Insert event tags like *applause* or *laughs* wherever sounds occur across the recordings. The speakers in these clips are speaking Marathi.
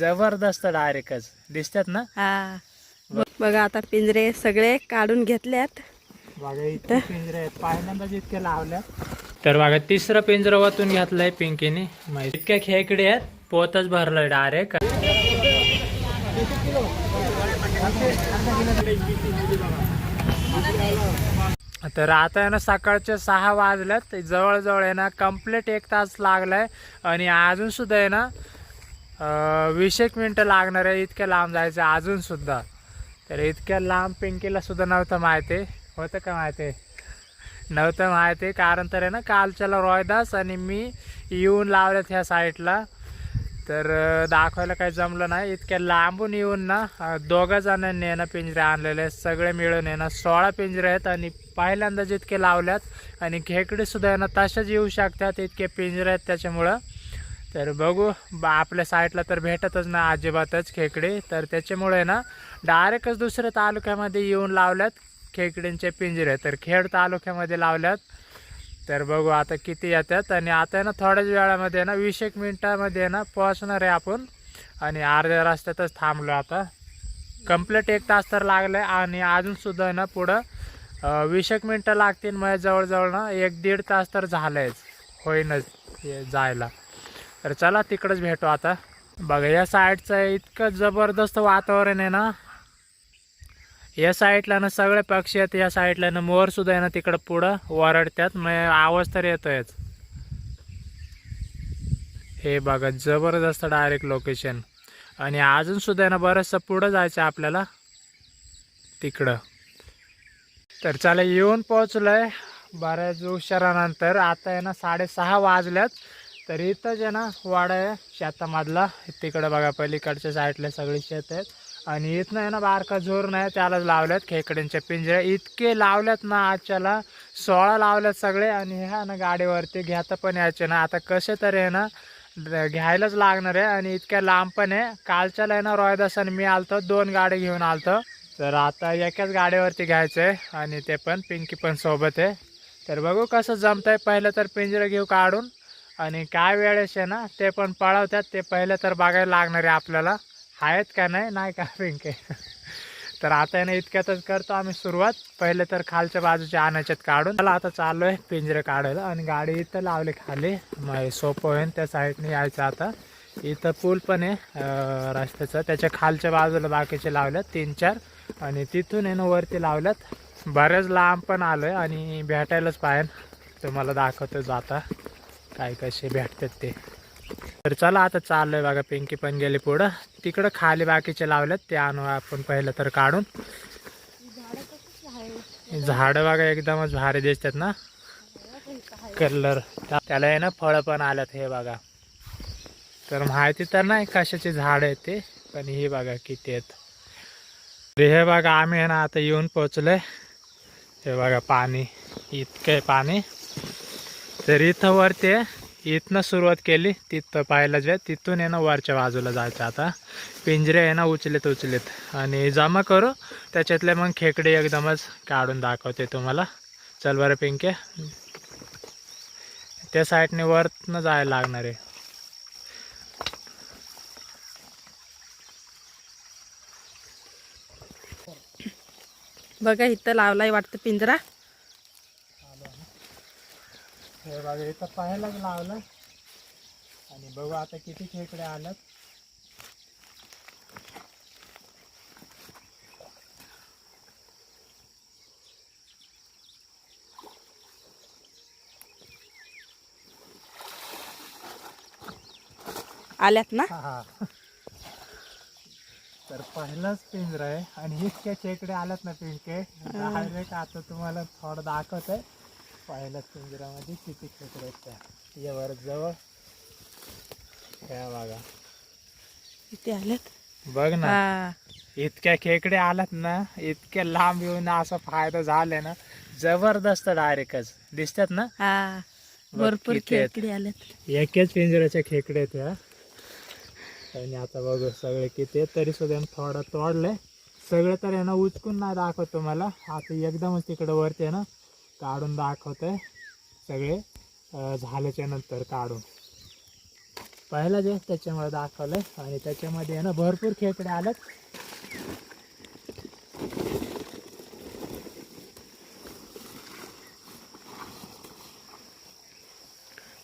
जबरदस्त डायरेक्टच दिसतात ना? हा. बघा आता पिंजरे सगळे काढून घेतल्यात. बघा इथे पिंजरे आहेत. पहिल्यांदाच इतके लावल्या तर बघा तिसरं पिंजरं वतून घेतलंय पिंकीने. मग इतक्या खेकडे आहेत पोतच भरलंय डायरेक्ट तर आता आहे ना सकाळचे सहा वाजल्यात. जवळजवळ आहे ना कंप्लीट एक तास लागलाय. आणि अजून सुद्धा आहे ना वीस एक मिनटं लागणार आहे इतक्या लांब जायचं अजून सुद्धा. तर इतक्या लांब पिंकीला सुद्धा नव्हतं माहिती. होतं का माहिती? नव्हतं माहिती कारण तर आहे ना कालच्याला रोयदास आणि मी येऊन लावल्यात ह्या साईडला तर दाखवायला काही जमलं नाही. इतक्या लांबून येऊन ना दोघं दोघा जणांनी आहे ना पिंजरे आणलेले आहेत. सगळे मिळून आहे ना सोळा पिंजरे आहेत आणि पहिल्यांदाच इतके लावल्यात आणि खेकडेसुद्धा आहे ना तशाच येऊ शकतात इतके पिंजरे आहेत त्याच्यामुळं. तर बघू बा आपल्या साईडला तर भेटतच ना अजिबातच खेकडे. तर त्याच्यामुळे ना डायरेक्टच दुसऱ्या तालुक्यामध्ये येऊन लावल्यात खेकड्यांचे पिंजरे. तर खेड तालुक्यामध्ये लावल्यात. तर बघू आता किती येतात. आणि आता आहे ना थोड्याच वेळामध्ये ना वीस एक मिनटामध्ये ना पोहोचणार आहे आपण. आणि अर्ध्या रस्त्यातच थांबलो आता. कंप्लीट एक तास तर लागलं आहे आणि अजूनसुद्धा ना पुढं वीस एक मिनटं लागतील. मग जवळजवळ ना एक दीड तास तर झालंयच. होईनच हे जायला. तर चला तिकडंच भेटू आता. बघा या साईडचं इतकं जबरदस्त वातावरण आहे ना. या साईडला ना सगळे पक्षी आहेत या साईडला ना मोर सुद्धा आहे ना तिकडं पुढं वरडतात मग आवाज तर येतोयच. हे बघा जबरदस्त डायरेक्ट लोकेशन आणि अजून सुद्धा आहे ना बरंचसं पुढं जायचं आपल्याला. तिकडं. तर चला येऊन पोचलोय बऱ्याच उशिरानंतर. आता आहे ना साडेसहा वाजल्यात. तर इथंच आहे ना वाडा आहे. शेतामधला तिकडं बघा पलीकडच्या साईडला सगळी शेत आहेत. आणि इथनं आहे ना बारका जोर नाही त्यालाच लावल्यात खेकड्यांच्या पिंजऱ्या इतके लावल्यात ना आजच्याला. सोळा लावल्यात सगळे. आणि ह्या ना गाडीवरती घेता पण यायचे ना. आता कसे तरी आहे ना घ्यायलाच लागणार आहे. आणि इतक्या लांब पण आहे. कालच्याला आहे ना रॉयदासन मी आलतो. दोन गाडी घेऊन आलतो. तर आता एकाच गाडीवरती घ्यायचं आहे. आणि ते पण पिंकी पण सोबत आहे. तर बघू कसं जमतंय. पहिलं तर पिंजरं घेऊ काढून. आणि काय वेळेस आहे ना ते पण पळवतात. ते पहिले तर बघायला लागणार आहे आपल्याला. आहेत का नाही? नाही का पिंके? *laughs* तर आता आहे ना इतक्यातच करतो आम्ही सुरुवात. पहिले तर खालच्या बाजूच्या आणायच्यात काढून. त्याला आता चाललो आहे पिंजरे काढायला आणि गाडी इथं लावली खाली. मग सोपं होईल त्या साईडने यायचं आता. इथं पूल पण आहे रस्त्याचं. त्याच्या खालच्या बाजूला बाकीचे लावल्यात तीन चार. आणि तिथून आहे ना वरती लावल्यात. बऱ्याच लांब पण आलो आहे आणि भेटायलाच पाहिजे. तुम्हाला दाखवतो जाता. काय कसे भेटतात ते. तर चला आता चाललोय बघा पिंकी पण गेली पुढं. तिकडं खाली बाकीचे लावलेत ते आणू आपण पहिलं तर काढून. झाडं बघा एकदमच भारी दिसतात ना. कलर. त्याला आहे ना फळं पण आल्यात हे बघा. तर माहिती तर नाही कशाचे झाड आहेत ते पण हे बघा किती आहेत. तर हे बघा आम्ही आहे ना आता येऊन पोचलोय. हे बघा पाणी इतकं आहे पाणी. तर इथं वरते इथनं सुरुवात केली तिथं पाहायला जे तिथून आहे ना वरच्या बाजूला जायचं आता. पिंजरे आहे ना उचलेत उचलेत. आणि जमा करू. त्याच्यातले मग खेकडे एकदमच काढून दाखवते तुम्हाला. चल बरं पिंके. त्या साईडने वरनं जायला लागणार आहे. बघा इथं लावलाय वाटतं पिंजरा. हे बघा इथं पाहायलाच लावलं. आणि बघू आता किती खेकडे आल्यात आल्यात ना? हा. तर पहिलाच पिंजरा आहे. आणि इतक्या खेकडे आल्यात ना पिंके आता तुम्हाला थोडं दाखवत आहे पहिल्याच पिंजऱ्यामध्ये किती खेकडे आहेत त्या. यावर जवळ ह्या बघा. इथे आल्यात? बघ ना. इतक्या खेकडे आल्यात ना इतक्या लांब येऊन असा फायदा झालाय ना जबरदस्त डायरेक्टच दिसतात ना? भरपूर. खेकडे आल्यात. एकाच पिंजऱ्याच्या खेकडे ह्या आणि आता बघू सगळे किती तरी सुद्धा थोडं तोडलंय. सगळं तर आहे ना उचकून नाही दाखवत तुम्हाला. आता एकदमच तिकडं वरती आहे ना. काढून दाखवतंय सगळे झाल्याच्यानंतर काढून. पहिला जे त्याच्यामुळे दाखवलंय आणि त्याच्यामध्ये आहे ना भरपूर खेकडे आलेत.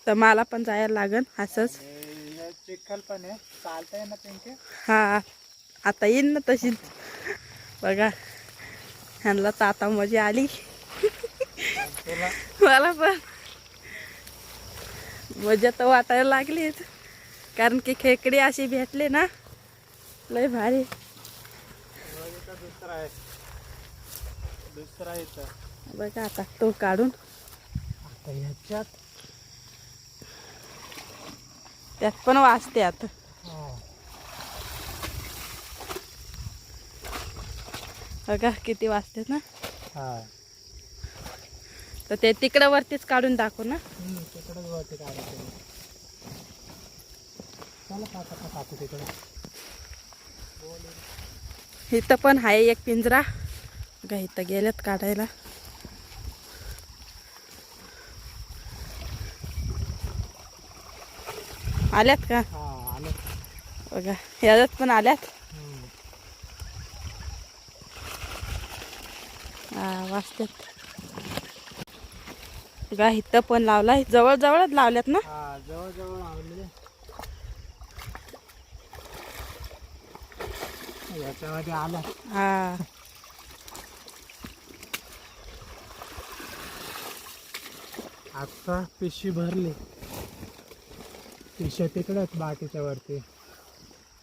तर मला पण जायला लागन असंच. चिखल पण आहे. चालतंय ना पिंके हा आता येईन ना तशीच. बघा ह्यांना तर आता मजा आली. मला पण. मजा तर वाटायला लागलीच. कारण की खेकडे अशी भेटले ना लय भारी. बघ आता तो काढून. आता त्यात पण वाचते आता. बघा किती वाजते ना. हा. तर ते तिकडं वरतीच काढून दाखव ना तिकडंच वरती काढायचं तिकडे. इथं पण आहे एक पिंजरा. बघा इथं गेल्यात काढायला. आल्यात का? हा बघा याच्यात पण आल्यात. हा वाजतात. बघा इथं पण लावलाय जवळ जवळच लावल्यात ना? हा जवळ जवळ आवडले याच्यामध्ये आलं हा. आता पिशवी भरली. पिशव्या तिकडेच बाकीच्या वरती.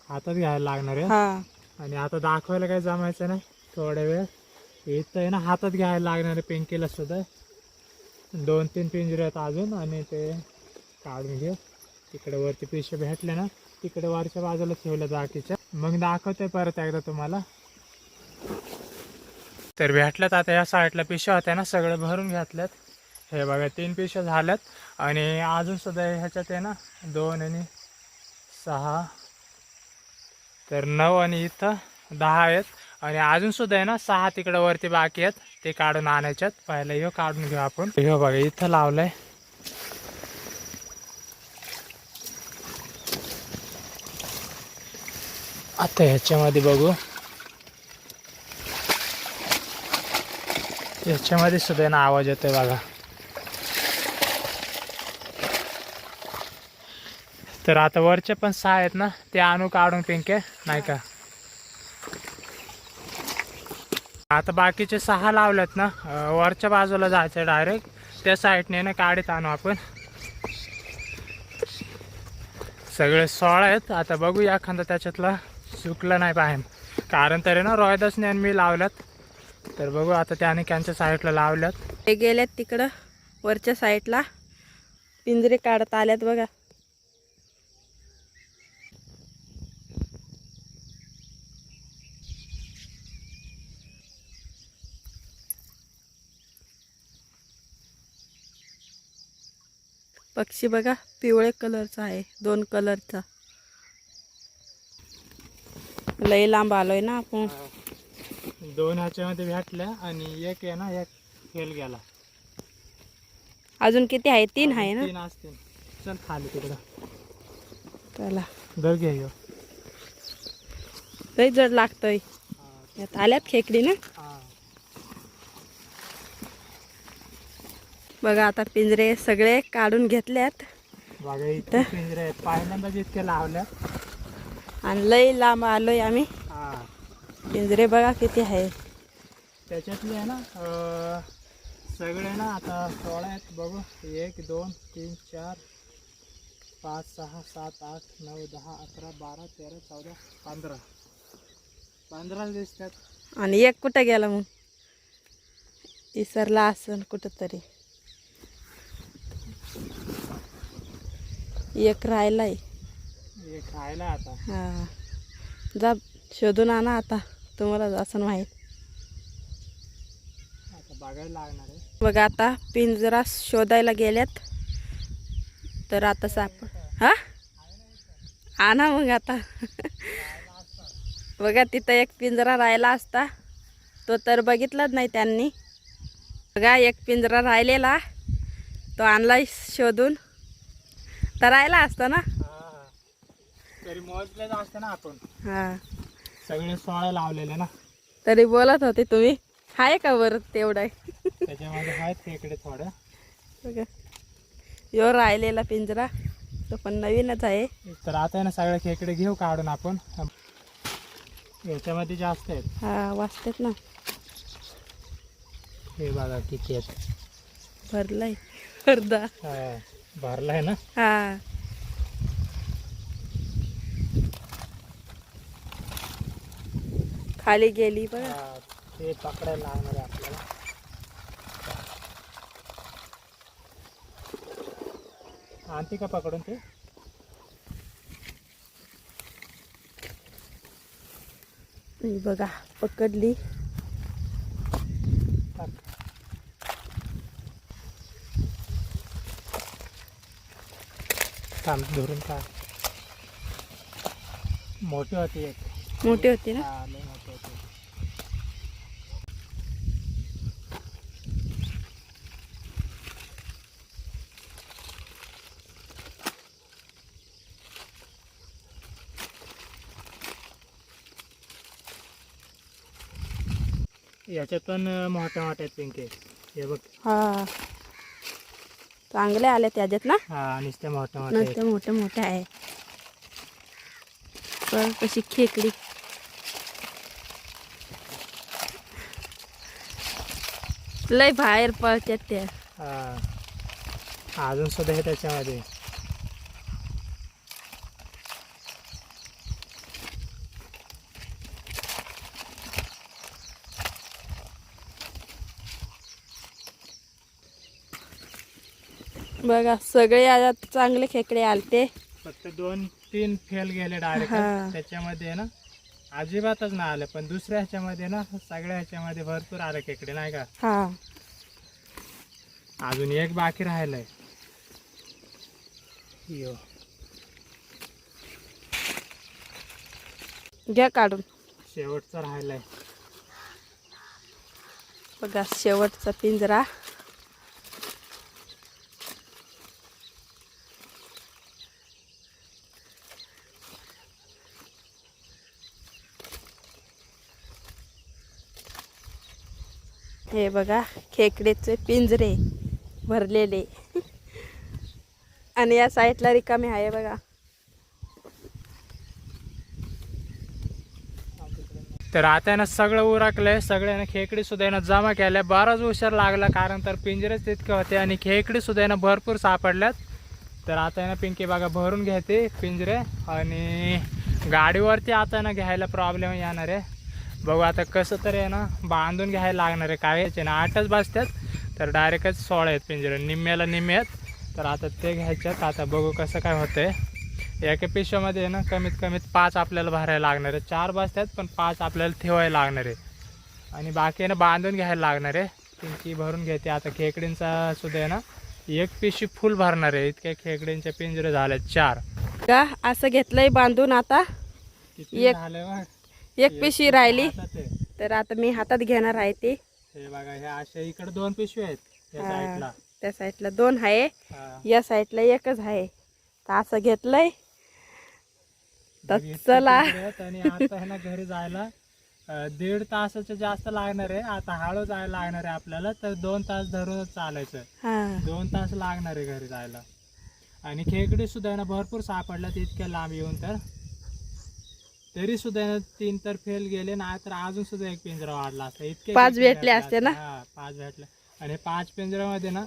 हातात घ्यायला लागणार आहे. हा. आणि आता दाखवायला काही जमायचं नाही. थोड्या वेळ. इथं आहे ना हातात घ्यायला लागणार आहे पिंकीला सुद्धा. दोन तीन पिंजरे आहेत अजून आणि ते काढून घेऊ तिकडे वरती पिशव्या भेटले ना तिकडे वरच्या बाजूला ठेवल्या बाकीच्या. मग दाखवते परत एकदा तुम्हाला. तर भेटल्यात आता या साईडला पिशव्या होत्या ना सगळं भरून घातल्यात. हे बघा तीन पिशव्या झाल्यात. आणि अजून सुद्धा ह्याच्यात आहे ना दोन आणि सहा. तर नऊ आणि इथं दहा आहेत. आणि अजून सुद्धा आहे ना सहा तिकडं वरती बाकी आहेत. ते काढून आणायच्यात. पहिला ह्यो काढून घेऊ आपण. ह्यो बघा इथं लावलंय. आता ह्याच्यामध्ये बघू. याच्यामध्ये सुद्धा ना आवाज येतोय बघा. तर आता वरचे पण सहा आहेत ना ते आणू काढून पिंके नाही का? आता बाकीचे सहा लावलेत ना वरच्या बाजूला जायचं डायरेक्ट त्या साईडने ना काढीत आणू आपण. सगळे सोळा आहेत. आता बघूया एखादा त्याच्यातला चुकलं नाही पाहिजे कारण तरी ना रोहिदासने आणि मी लावल्यात. तर बघू आता त्याने त्यांच्या साईडला लावल्यात. ते गेल्यात तिकडं वरच्या साईडला पिंजरे काढत आल्यात बघा. पक्षी बघा पिवळे कलरचा आहे दोन कलरचा. लई लांब आलोय ना आपण. दोन ह्याच्यामध्ये भेटल्या आणि एक आहे ना एक फेल गेला. अजून किती आहे? तीन आहे ना? तीन असतील. चल खाली तिकडं. चला. दर घे. लई जड लागतोय. यात आल्यात खेकडी ना हा. बघा आता पिंजरे सगळे काढून घेतल्यात. बघा इथे पिंजरे आहेत. पहिल्यांदाच इतके लावल्या आणि लई लांब आलोय आम्ही. पिंजरे बघा किती आहे त्याच्यातले आहे ना सगळे ना आता सोळा आहेत. बघू एक दोन तीन चार पाच सहा सात आठ नऊ दहा अकरा बारा तेरा चौदा पंधरा. पंधरा दिसतात. आणि एक कुठं गेला मग? इसरला असन कुठं एक राहिलाय. हे खायला आता. हा. जा शोधून आणा आता. तुम्हाला असं माहीत. आता बघायला लागणार आहे. बघा आता पिंजरा शोधायला गेल्यात. तर आता साप हा? आणा मग आता. बघा तिथं एक पिंजरा राहिला असता. तो तर बघितलाच नाही त्यांनी. बघा एक पिंजरा राहिलेला. तो आणला शोधून. राहिला असता ना? तरी मोजलेच असते ना आपण. हा. सगळे सोळा लावलेले ना. तरी बोलत होते तुम्ही. आहे का बरं तेवढं? त्याच्यामध्ये आहेत थोडं? बघा. यो राहिलेला पिंजरा. तो पण नवीनच आहे. तर आता आहे ना सगळे खेकडे घेऊ काढून आपण. याच्यामध्ये जास्त आहेत. हा वाचतात ना. हे बघा किती आहेत. भरलाय. अर्धा. हा, भरलाय ना? हा. खाली गेली हा, ते पकडायला लागणार आहे आपल्याला. आणते का पकडून ते? बघा पकडली. थांब धरून का मोठी होती एक. मोठी होती ना? हा, लय मोठी होती. याच्यात पण मोठ्या मोठ्या आहेत पिंके. हे बघ. हा. चांगले आले त्याच्यात ना? हा नुसते मोठे मोठे आहे बघ कशी खेकडी. लय बाहेर पळतात त्या. अजून सुद्धा हे त्याच्यामध्ये. बघा सगळे याच्यात चांगले खेकडे आलते. फक्त दोन तीन फेल गेले डायरेक्ट हा. त्याच्यामध्ये ना अजिबातच नाही आले. पण दुसऱ्या ह्याच्यामध्ये ना सगळ्या ह्याच्यामध्ये भरपूर आले खेकडे नाही का? हा. अजून एक बाकी राहिलंय. यो. घ्या काढून. शेवटचा राहिलाय. बघा शेवटचा पिंजरा. हे बघा खेकडेचे पिंजरे भरलेले. आणि या साईडला रिकामे आहे बघा. तर आता ना सगळं उरकलंय सगळ्यांना खेकडी सुद्धा ना जमा केल्या. बराच उशीर लागला कारण तर पिंजरेच तितके होते आणि खेकडी सुद्धा ना भरपूर सापडल्यात. तर आता ना पिंकी बघा भरून घेते पिंजरे आणि गाडीवरती आता ना घ्यायला प्रॉब्लेम येणार आहे. बघू आता कसं तरी आहे ना बांधून घ्यायला लागणार आहे. काय याचे ना आठच बसतात. तर डायरेक्टच सोळा आहेत पिंजरे. निम्म्याला निम्मे आहेत. तर आता ते घ्यायच्यात. आता बघू कसं काय होतंय. एका पिशव्यामध्ये ना कमीत कमीत पाच आपल्याला भरायला लागणार आहे. चार बसतात पण पाच आपल्याला ठेवायला लागणार आहे. आणि बाकी आहे ना बांधून घ्यायला लागणार आहे. पिंकी भरून घेते. आता खेकडींचा सुद्धा आहे ना एक पिशवी फुल भरणार आहे. इतक्या खेकडींचे पिंजरे झाले चार. का? असं घेतलंय बांधून आता? किती एक- झाले एक पिशवी राहिली. हातात आहे. तर आता मी हातात घेणार आहे ते. हे बघा इकडे दोन पिशवी आहेत या हा. साईडला. त्या साईडला दोन आहे. हा. या साईडला एकच आहे. तर असं घेतलंय. तर बघ, इतके चला. आहेत आणि आता घरी जायला अं, दीड तासाचं जास्त लागणार आहे. आता हळू जायला लागणार आहे आपल्याला तर दोन तास धरूनच चालायचं हा. दोन तास लागणार आहे घरी जायला. आणि खेकडे सुद्धा आहे ना भरपूर सापडल्यात इतक्या लांब येऊन तर. तरी सुद्धा तीन तर फेल गेले ना तर अजून सुद्धा एक पिंजरा वाढला असता. इतके पाच भेटले असते ना? हा पाच भेटले. आणि पाच पिंजऱ्यामध्ये ना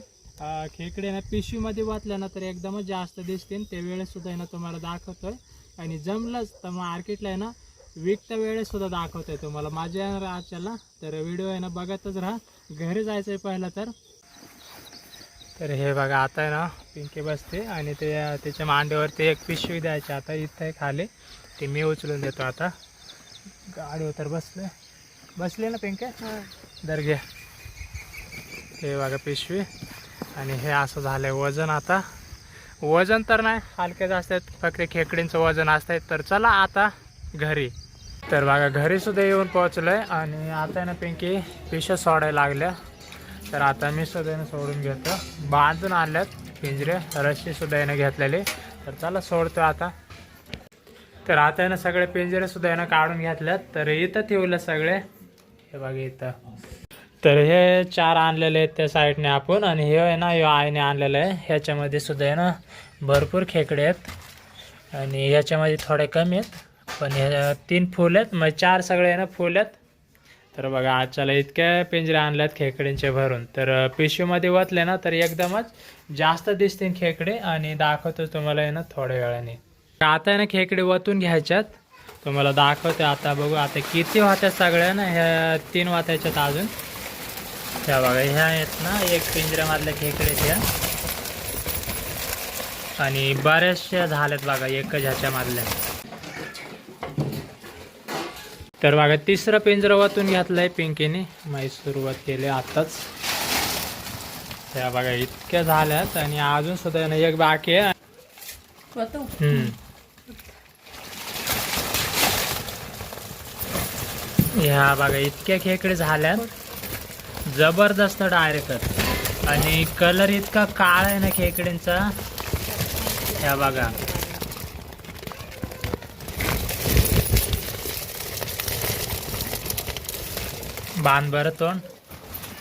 खेकडे ना पिशवीमध्ये वाचल्या ना तर एकदमच जास्त दिसतील. ते वेळेस सुद्धा ना तुम्हाला दाखवतोय. आणि जमलंच तर मार्केटला आहे ना विकत्या वेळेस सुद्धा दाखवतोय तुम्हाला. माझ्या आजच्याला तर व्हिडिओ आहे ना बघतच राहा. घरी जायचं आहे पहिलं तर. तर हे बघा आता आहे ना पिंकी बसते आणि ते त्याच्या मांडीवरती एक पिशवी द्यायची. आता इथं खाली. ते मी उचलून देतो आता. गाडीवर तर बसले. बसले ना पिंके? दर घे. हे बघा पिशवी. आणि हे असं झालंय वजन आता. वजन तर नाही हलकेच असतात फक्त खेकडींचं वजन असतंय तर चला आता घरी. तर बघा घरी सुद्धा येऊन पोहोचलोय. आणि आता आहे ना पिंकी पिशव्या सोडायला लागल्या. तर आता मी सुद्धा आहे सोडून घेतो. बांधून आणल्यात पिंजरे. रस्सी सुद्धा यानं घेतलेली. तर चला सोडतो आता. तर आता आहे ना सगळे पिंजरे सुद्धा आहे ना काढून घेतल्यात. तर इथं ठेवलं सगळे. हे बघा इथं. तर हे चार आणलेले आहेत त्या साईडने आपण आणि हे आहे ना हे आईने आणलेलं आहे. ह्याच्यामध्ये सुद्धा आहे ना भरपूर खेकडे आहेत. आणि ह्याच्यामध्ये थोडे कमी आहेत. पण हे तीन फुल आहेत. मग चार सगळे आहे ना फुल आहेत. तर बघा आजच्याला इतक्या पिंजरे आणल्यात खेकड्यांचे भरून. तर पिशवीमध्ये वतले ना तर एकदमच जास्त दिसतील खेकडे. आणि दाखवतो तुम्हाला आहे ना थोड्या वेळाने. आता आहे ना खेकडे वतून घ्यायच्यात. तुम्हाला दाखवते आता बघू आता किती वात्यात सगळ्या ना ह्या तीन वात्याच्यात अजून. ह्या बघा ह्या आहेत ना एक पिंजऱ्यामधल्या खेकडे त्या. आणि बऱ्याचशा झाल्यात बघा एकच ह्याच्यामधल्या. तर बघा तिसरं पिंजरं वातून घेतलंय पिंकीने. माहीत सुरुवात केली आताच. त्या बघा इतक्या झाल्यात आणि अजून सुद्धा आहे एक बाकी आहे होतो हम्म. ह्या बघा इतक्या खेकडे झाल्या जबरदस्त डायरेक्ट आणि कलर इतका काळा आहे ना खेकड्यांचा. ह्या बघा. बांध बरं तोंड.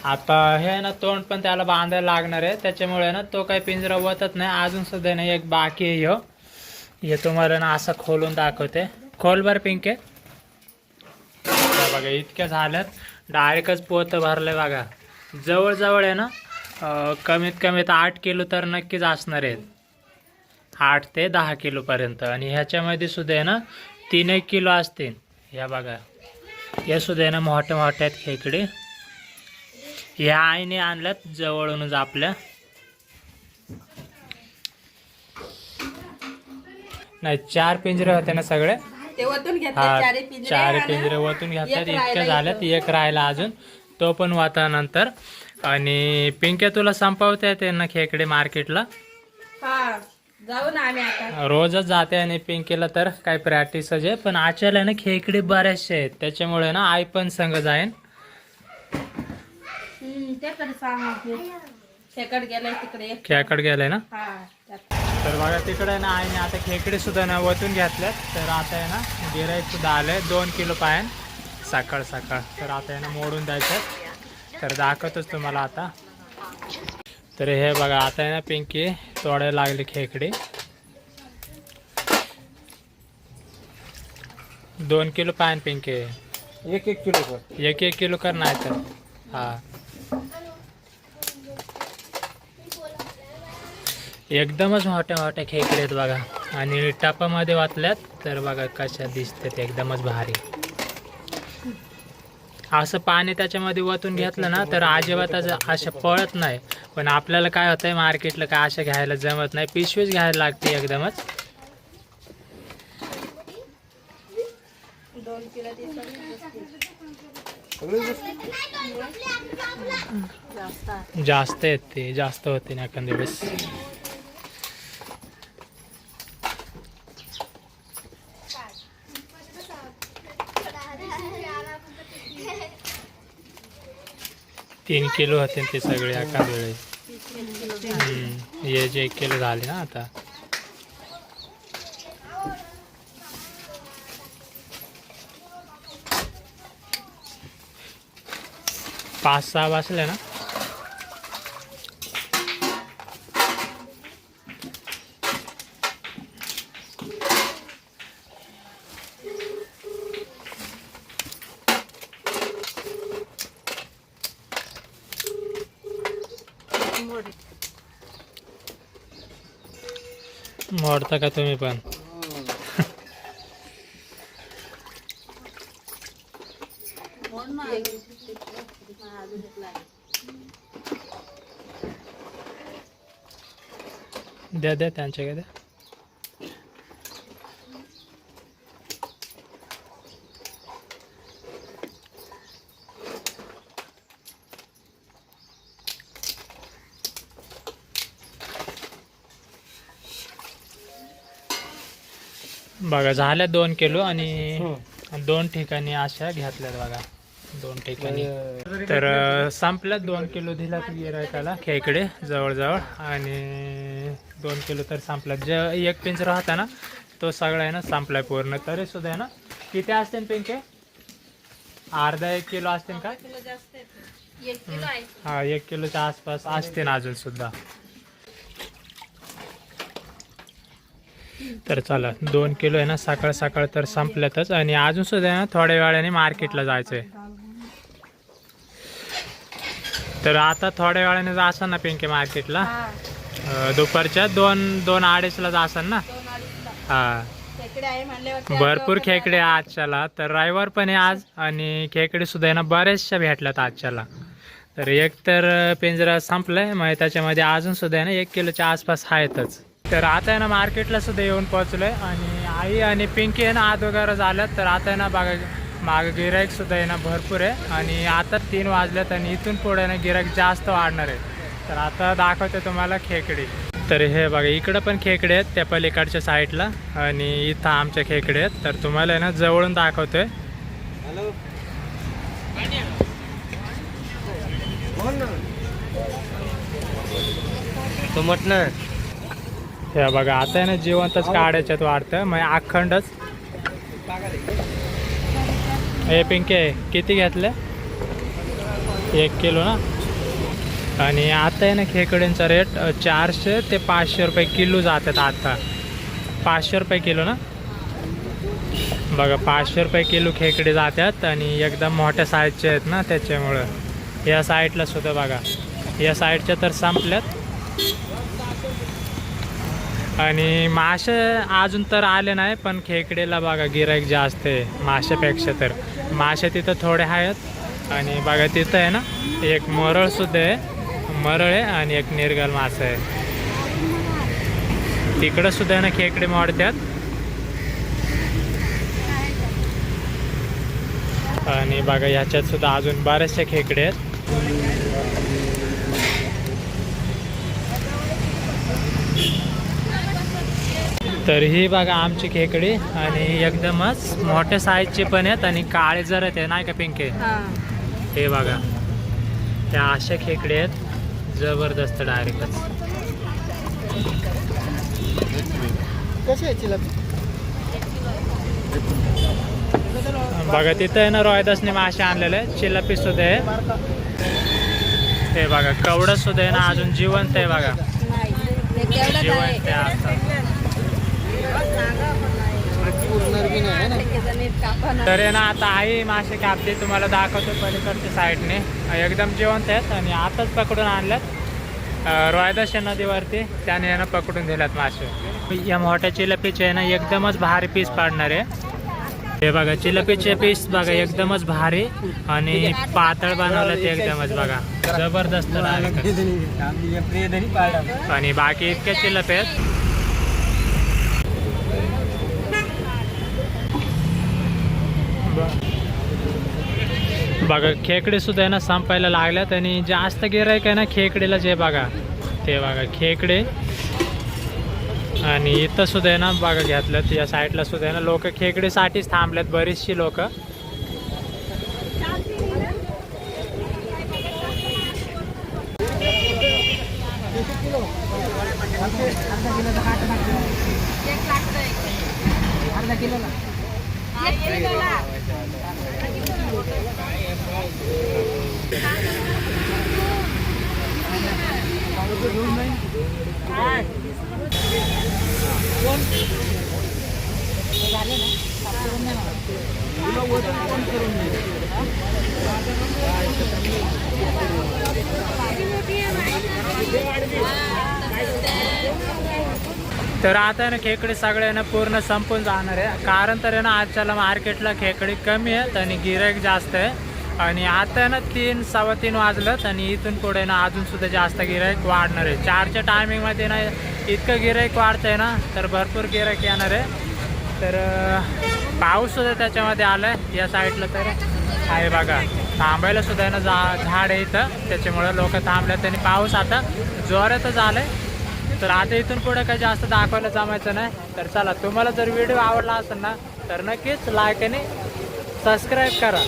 आता हे ना तोंड पण त्याला बांधायला लागणार आहे. त्याच्यामुळे ना तो काही पिंजरा वतत नाही. अजून सुद्धा ना एक बाकी आहे हो हे तुम्हाला ना असं खोलून दाखवते. खोल बर पिंके. बघा इतक्या झाल्यात. डायरेक्टच पोत भरलंय बघा. जवळजवळ आहे ना कमीत कमीत कमीत आठ किलो तर नक्कीच असणार आहेत. आठ ते दहा किलोपर्यंत आणि ह्याच्यामध्ये सुद्धा आहे ना तीन एक किलो असतील. ह्या बघा. हे सुद्धा आहे ना मोठ्या मोठ्या आहेत खेकडे ह्या आईने आणल्यात जवळूनच आपल्या. नाही चार पिंजरे होते ना सगळे. ते वतून घेतले हा चारी पिंजरे चार आणि पिंजरे वतून राहिला इतक्या झाल्यात एक राहिला अजून. तो पण वाता नंतर आणि पिंक्या तुला संपवता येते ना खेकडे मार्केटला. हा जाऊ ना आम्ही आता. रोजच जाते आणि पिंकीला तर काय प्रॅक्टिसच आहे पण आचार्य ना खेकडे बऱ्याचशे आहेत. त्याच्यामुळे ना आई पण संग जाईन. हम्म, ते तरी सांग शेकड गेलाय तिकडे. खेकड गेलाय ना? हा त्यात. तर बघा तिकडे ना आईने आता खेकडे सुद्धा ना वतून घेतल्यात. तर आता आहे ना गिराईक सुद्धा आलंय दोन किलो पायन. सकाळ सकाळ. तर आता आहे ना मोडून द्यायच्यात तर दाखवतोच तुम्हाला आता. तर हे बघा आता आहे ना पिंकी तोडायला लागली खेकडे. दोन किलो पायन पिंकी. एक एक किलो कर. एक एक किलो कर नाही तर हा. एकदमच मोठ्या मोठ्या खेकडे आहेत बघा. आणि टपामध्ये वाचल्यात तर बघा कशा दिसतात एकदमच भारी. असं पाणी त्याच्यामध्ये वतून घेतलं ना तर अजिबात असं पळत नाही. पण आपल्याला काय होतंय मार्केटला काय असं घ्यायला जमत नाही. पिशवीच घ्यायला लागते एकदमच. जास्त आहेत ते जास्त होते ना एखाद्या दिवस. तीन किलो होते ते सगळे एका वेळेस हम्म. हे जे एक किलो झाले ना आता पाच सहा बसले ना आवडता का तुम्ही पण? द्या द्या त्यांच्याकडे. द्या बघा झाल्या दोन किलो आणि दोन ठिकाणी अशा घेतल्यात बघा दोन ठिकाणी. तर संपल्यात दोन किलो दिला गिरायकाला खेकडे जवळजवळ आणि दोन किलो तर संपल्यात. जे एक पिंजरा होता ना तो सगळा आहे ना संपलाय पूर्ण. तरी सुद्धा आहे ना किती असते पिंके? अर्धा एक किलो असतील का? हा एक किलोच्या आसपास असते ना अजून सुद्धा. तर चला दोन किलो आहे ना सकाळ सकाळ तर संपल्यातच. आणि अजून सुद्धा ना थोड्या वेळाने मार्केटला जायचंय. तर आता थोड्या वेळाने जासान ना पिंके मार्केटला. दुपारच्या दोन दोन अडीचला जासान ना. हा. भरपूर खेकडे आजच्याला. तर रविवार पण आहे आज आणि खेकडे सुद्धा आहे ना बऱ्याचशा भेटल्यात आजच्याला. तर एक तर पिंजरा संपलाय मग त्याच्यामध्ये अजून सुद्धा आहे ना एक किलोच्या आसपास आहेतच. तर आता आहे ना मार्केटला सुद्धा येऊन पोहोचलोय. आणि आई आणि पिंकी आहे ना आत वगैरे झाल्यात. तर आता आहे ना बघा माग गिराईक सुद्धा आहे ना भरपूर आहे. आणि आता तीन वाजल्यात आणि इथून पुढे ना गिराईक जास्त वाढणार आहे. तर आता दाखवते तुम्हाला खेकडी. तर हे बघा इकडं पण खेकडे आहेत त्या पलीकडच्या साईडला. आणि इथं आमच्या खेकडे आहेत. तर तुम्हाला आहे ना जवळून दाखवतोय. तो म्हटलं हे बघा. आता आहे ना जिवंतच काढायच्यात वाढतं. मग अखंडच. हे पिंके किती घेतले? एक किलो ना? आणि आता आहे ना खेकड्यांचा रेट चारशे ते पाचशे रुपये किलो जातात आता. पाचशे रुपये किलो ना? बघा पाचशे रुपये किलो खेकडे जातात आणि एकदम मोठ्या साईजचे आहेत ना त्याच्यामुळं. या साईडला सुद्धा बघा. या साईडच्या तर संपल्यात. आणि मासे अजून तर आले नाही पण खेकडेला बघा गिरायक जास्त आहे माशापेक्षा तर. मासे तिथं थोडे आहेत आणि बघा तिथं आहे ना एक मरळ सुद्धा आहे. मरळ आहे आणि एक निर्गल मासा आहे. तिकडं सुद्धा आहे ना खेकडे मोडतात. आणि बघा ह्याच्यात सुद्धा अजून बरेचसे खेकडे आहेत. तर ही बघा आमची खेकडी आणि एकदमच मोठ्या साईजचे पण आहेत आणि काळे जरत आहे नाही का पिंके हा. बघा. त्या अशा खेकडे आहेत जबरदस्त डायरेक्टच चिलप बघा तिथं आहे ना रोहिदासने मासे आणलेले आहेत चिल्लापी सुद्धा आहे. हे बघा कवडं सुद्धा आहे ना अजून जिवंत आहे बघा. जिवंत आहे उरणार बी नाही. तर आहे ना आता आई मासे कापते तुम्हाला दाखवतो पलीकडच्या साईडने. एकदम जिवंत आहेत आणि आताच पकडून आणल्यात. रोयदाशा नदीवरती त्याने आहे ना पकडून दिल्यात मासे. या मोठ्या चिलपीचे आहे ना एकदमच भारी पीस पाडणार आहे. हे बघा चिलपीचे पीस बघा एकदमच भारी आणि पातळ बनवलं ते एकदमच बघा. जबरदस्त आणि बाकी इतके चिलप आहेत. बघा खेकडे सुद्धा आहे ना संपायला लागल्यात आणि जास्त गिरायक आहे ना खेकडेलाच आहे बघा. ते बघा खेकडे. आणि इथं सुद्धा आहे ना बघा घेतलं या साईडला सुद्धा आहे ना लोक खेकडेसाठीच थांबल्यात बरीचशी लोक. तर आता ना खेकडे सगळे ना पूर्ण संपून जाणार आहे. कारण तर आहे ना आजच्याला मार्केटला खेकडे कमी आहेत आणि गिराईक जास्त आहे. आणि आता आहे ना तीन सव्वा तीन वाजलं आणि इथून पुढे ना अजून सुद्धा जास्त गिरायक वाढणार आहे. चारच्या टायमिंगमध्ये ना इतकं गिराईक वाढतंय ना तर भरपूर गिरायक येणार आहे. तर पाऊससुद्धा पाऊस सुद्धा त्याच्यामध्ये आला आहे या साईडला तर. आहे बघा थांबायला सुद्धा आहे ना जा झाड आहे इथं त्याच्यामुळं लोक थांबले आणि पाऊस आता जोरातच आला आहे तर आता इथून पुढे काही जास्त दाखवायला जमायचं नाही. तर चला तुम्हाला जर व्हिडिओ आवडला असेल ना तर नक्कीच लाईक आणि सबस्क्राईब करा.